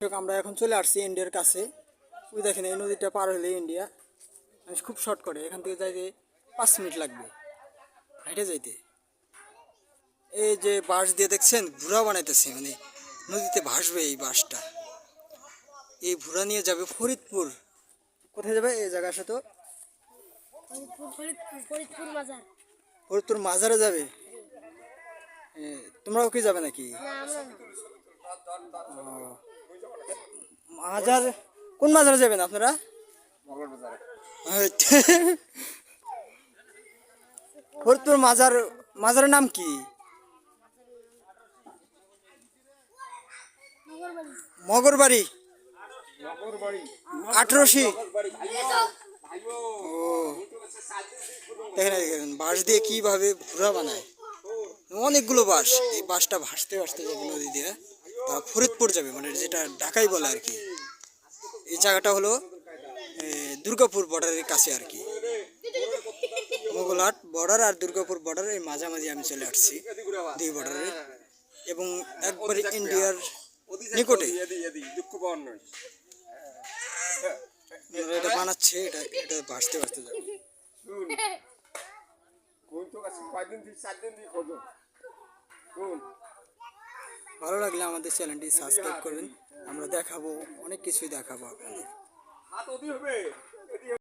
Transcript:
আমরা এখন চলে আসছি ইন্ডিয়ার কাছে। ওই দেখেন এই নদীটা পার হলে ইন্ডিয়া। মানে খুব শর্ট করে এখান থেকে যাইতে পাঁচ মিনিট লাগবে হাইটে যাইতে। এই যে বাঁশ দিয়ে দেখছেন ভুরা বানাইতেছে মানে নদীতে ভাসবে এই বাঁশটা। এই ভুরা নিয়ে যাবে ফরিদপুর। কোথায় যাবে? এই জায়গা সাথে ফরিদপুর মাজারে যাবে? তোমরাও কি যাবে নাকি? মাজার কোন মাজারে যাবেন আপনারা? ফরিদপুর মাজার মাজারের নাম কি? মগরবাড়ি। আঠারোশি। ও দেখেন দেখেন বাঁশ দিয়ে কীভাবে ভুরা বানায়। অনেকগুলো বাঁশ। এই বাঁশটা ভাসতে ভাসতে যাবে নদী দিয়ে। ফরিদপুর যাবে মানে যেটা ঢাকাই বলে আর কি। জায়গাটা হলো দুর্গাপুর বর্ডারের কাছে আর কি। মোগলহাট বর্ডার আর দুর্গাপুর বর্ডার এই মাঝামাঝি আমি চলে আসছি, দুই বর্ডারে এবং একবারে ইন্ডিয়ার নিকটে। এটা বানাচ্ছে, এটা এটা ভাসতে ভাসতে যাবে। ভালো লাগলে আমাদের চ্যানেলটি সাবস্ক্রাইব করবেন। আমরা দেখাবো অনেক কিছুই দেখাবো আপনাদের।